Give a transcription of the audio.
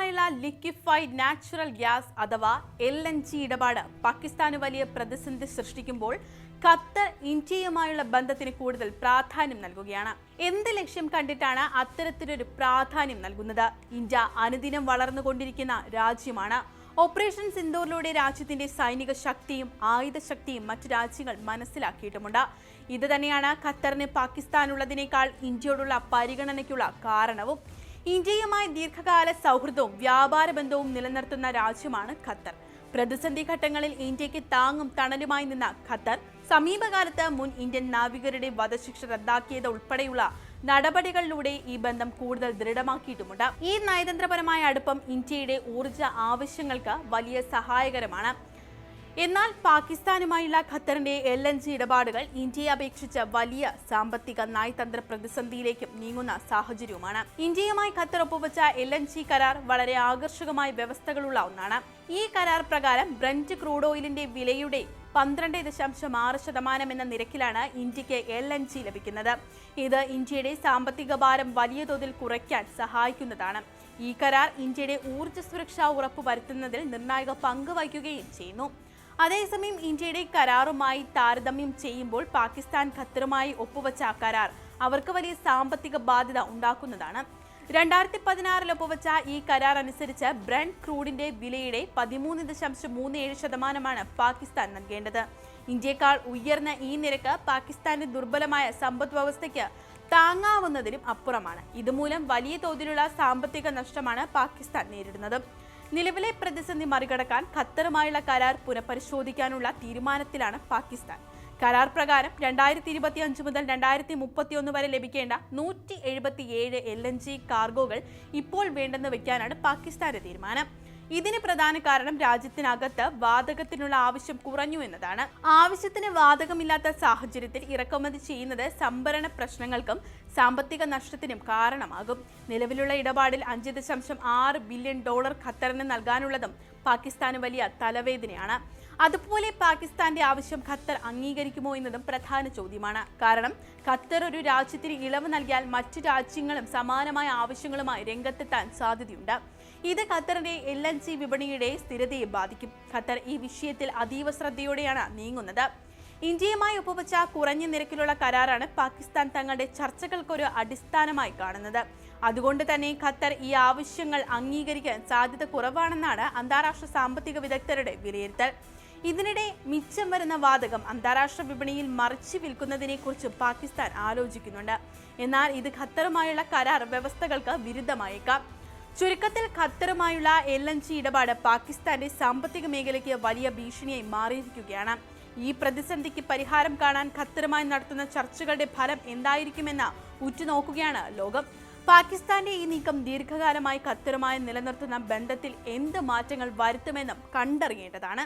ഖത്തറുമായുള്ള liquefied natural gas അഥവാ L N G ഇടപാട് പാകിസ്ഥാന് വലിയ പ്രതിസന്ധി സൃഷ്ടിക്കുമ്പോൾ ഖത്തർ ഇന്ത്യയുമായുള്ള ബന്ധത്തിന് കൂടുതൽ പ്രാധാന്യം നൽകുകയാണ്. എന്ത് ലക്ഷ്യം കണ്ടിട്ടാണ് അത്തരത്തിലൊരു പ്രാധാന്യം നൽകുന്നത്? ഇന്ത്യ അനുദിനം വളർന്നുകൊണ്ടിരിക്കുന്ന രാജ്യമാണ്. ഓപ്പറേഷൻ സിന്ദൂറിലൂടെ രാജ്യത്തിന്റെ സൈനിക ശക്തിയും ആയുധ ശക്തിയും മറ്റു രാജ്യങ്ങൾ മനസ്സിലാക്കിയിട്ടുമുണ്ട്. ഇത് തന്നെയാണ് ഖത്തറിന് പാകിസ്ഥാനുള്ളതിനേക്കാൾ ഇന്ത്യയോടുള്ള പരിഗണനയ്ക്കുള്ള കാരണവും. ഇന്ത്യയുമായി ദീർഘകാല സൗഹൃദവും വ്യാപാര ബന്ധവും നിലനിർത്തുന്ന രാജ്യമാണ് ഖത്തർ. പ്രതിസന്ധി ഘട്ടങ്ങളിൽ ഇന്ത്യയ്ക്ക് താങ്ങും തണലുമായി നിന്ന ഖത്തർ സമീപകാലത്ത് മുൻ ഇന്ത്യൻ നാവികരുടെ വധശിക്ഷ റദ്ദാക്കിയത് ഉൾപ്പെടെയുള്ള നടപടികളിലൂടെ ഈ ബന്ധം കൂടുതൽ ദൃഢമാക്കിയിട്ടുമുണ്ട്. ഈ നയതന്ത്രപരമായ അടുപ്പം ഇന്ത്യയുടെ ഊർജ ആവശ്യങ്ങൾക്ക് വലിയ സഹായകരമാണ്. എന്നാൽ പാകിസ്ഥാനുമായുള്ള ഖത്തറിന്റെ എൽ എൻ ജി ഇടപാടുകൾ ഇന്ത്യയെ അപേക്ഷിച്ച് വലിയ സാമ്പത്തിക നയതന്ത്ര പ്രതിസന്ധിയിലേക്കും നീങ്ങുന്ന സാഹചര്യവുമാണ്. ഇന്ത്യയുമായി ഖത്തർ ഒപ്പുവച്ച എൽ എൻ ജി കരാർ വളരെ ആകർഷകമായ വ്യവസ്ഥകളുള്ള ഒന്നാണ്. ഈ കരാർ പ്രകാരം ബ്രന്റ് ക്രൂഡ് ഓയിലിന്റെ വിലയുടെ പന്ത്രണ്ട് ദശാംശം ആറ് ശതമാനം എന്ന നിരക്കിലാണ് ഇന്ത്യയ്ക്ക് എൽ എൻ ജി ലഭിക്കുന്നത്. ഇത് ഇന്ത്യയുടെ സാമ്പത്തിക ഭാരം വലിയ തോതിൽ കുറയ്ക്കാൻ സഹായിക്കുന്നതാണ്. ഈ കരാർ ഇന്ത്യയുടെ ഊർജ സുരക്ഷ ഉറപ്പുവരുത്തുന്നതിൽ നിർണായക പങ്ക് വഹിക്കുകയും ചെയ്യുന്നു. അതേസമയം ഇന്ത്യയുടെ കരാറുമായി താരതമ്യം ചെയ്യുമ്പോൾ പാകിസ്ഥാൻ ഖത്തറുമായി ഒപ്പുവെച്ച കരാർ അവർക്ക് വലിയ സാമ്പത്തിക ബാധ്യത ഉണ്ടാക്കുന്നതാണ്. രണ്ടായിരത്തി പതിനാറിൽ ഒപ്പുവച്ച ഈ കരാർ അനുസരിച്ച് ബ്രണ്ട് ക്രൂഡിന്റെ വിലയുടെ പതിമൂന്ന് ദശാംശം മൂന്ന് ഏഴ് ശതമാനമാണ് പാകിസ്ഥാൻ നൽകേണ്ടത്. ഇന്ത്യയെക്കാൾ ഉയർന്ന ഈ നിരക്ക് പാകിസ്ഥാന്റെ ദുർബലമായ സമ്പദ് വ്യവസ്ഥയ്ക്ക് താങ്ങാവുന്നതിനും അപ്പുറമാണ്. ഇതുമൂലം വലിയ തോതിലുള്ള സാമ്പത്തിക നഷ്ടമാണ് പാകിസ്ഥാൻ നേരിടുന്നത്. നിലവിലെ പ്രതിസന്ധി മറികടക്കാൻ ഖത്തറുമായുള്ള കരാർ പുനഃപരിശോധിക്കാനുള്ള തീരുമാനത്തിലാണ് പാകിസ്ഥാൻ. കരാർ പ്രകാരം രണ്ടായിരത്തി ഇരുപത്തി അഞ്ച് മുതൽ രണ്ടായിരത്തി മുപ്പത്തി ഒന്ന് വരെ ലഭിക്കേണ്ട നൂറ്റി എഴുപത്തി ഏഴ് എൽ എൻ ജി കാർഗോകൾ ഇപ്പോൾ വേണ്ടെന്ന് വെക്കാനാണ് പാകിസ്ഥാന്റെ തീരുമാനം. ഇതിന് പ്രധാന കാരണം രാജ്യത്തിനകത്ത് വാതകത്തിനുള്ള ആവശ്യം കുറഞ്ഞു എന്നതാണ്. ആവശ്യത്തിന് വാതകമില്ലാത്ത സാഹചര്യത്തിൽ ഇറക്കുമതി ചെയ്യുന്നത് സംഭരണ പ്രശ്നങ്ങൾക്കും സാമ്പത്തിക നഷ്ടത്തിനും കാരണമാകും. നിലവിലുള്ള ഇടപാടിൽ അഞ്ച് ദശാംശം ആറ് ബില്യൺ ഡോളർ ഖത്തറിന് നൽകാനുള്ളതും പാകിസ്ഥാന് വലിയ തലവേദനയാണ്. അതുപോലെ പാകിസ്ഥാന്റെ ആവശ്യം ഖത്തർ അംഗീകരിക്കുമോ എന്നതും പ്രധാന ചോദ്യമാണ്. കാരണം ഖത്തർ ഒരു രാജ്യത്തിന് ഇളവ് നൽകിയാൽ മറ്റു രാജ്യങ്ങളും സമാനമായ ആവശ്യങ്ങളുമായി രംഗത്തെത്താൻ സാധ്യതയുണ്ട്. ഇത് ഖത്തറിന്റെ എൽ എൻ സി വിപണിയുടെ സ്ഥിരതയെ ബാധിക്കും. ഖത്തർ ഈ വിഷയത്തിൽ അതീവ ശ്രദ്ധയോടെയാണ് നീങ്ങുന്നത്. ഇന്ത്യയുമായി ഒപ്പുവച്ച കുറഞ്ഞ നിരക്കിലുള്ള കരാറാണ് പാകിസ്ഥാൻ തങ്ങളുടെ ചർച്ചകൾക്കൊരു അടിസ്ഥാനമായി കാണുന്നത്. അതുകൊണ്ട് തന്നെ ഖത്തർ ഈ ആവശ്യങ്ങൾ അംഗീകരിക്കാൻ സാധ്യത കുറവാണെന്നാണ് അന്താരാഷ്ട്ര സാമ്പത്തിക വിദഗ്ധരുടെ വിലയിരുത്തൽ. ഇതിനിടെ മിച്ചം വരുന്ന വാതകം അന്താരാഷ്ട്ര വിപണിയിൽ മറിച്ചു വിൽക്കുന്നതിനെ കുറിച്ച് പാകിസ്ഥാൻ ആലോചിക്കുന്നുണ്ട്. എന്നാൽ ഇത് ഖത്തറുമായുള്ള കരാർ വ്യവസ്ഥകൾക്ക് വിരുദ്ധമായേക്കാം. ചുരുക്കത്തിൽ ഖത്തറുമായുള്ള എൽ എൻ ജി ഇടപാട് പാകിസ്ഥാന്റെ സാമ്പത്തിക മേഖലയ്ക്ക് വലിയ ഭീഷണിയായി മാറിയിരിക്കുകയാണ്. ഈ പ്രതിസന്ധിക്ക് പരിഹാരം കാണാൻ ഖത്തറുമായി നടത്തുന്ന ചർച്ചകളുടെ ഫലം എന്തായിരിക്കുമെന്ന് ഉറ്റുനോക്കുകയാണ് ലോകം. പാകിസ്ഥാന്റെ ഈ നീക്കം ദീർഘകാലമായി ഖത്തറുമായി നിലനിർത്തുന്ന ബന്ധത്തിൽ എന്ത് മാറ്റങ്ങൾ വരുത്തുമെന്നും കണ്ടറിയേണ്ടതാണ്.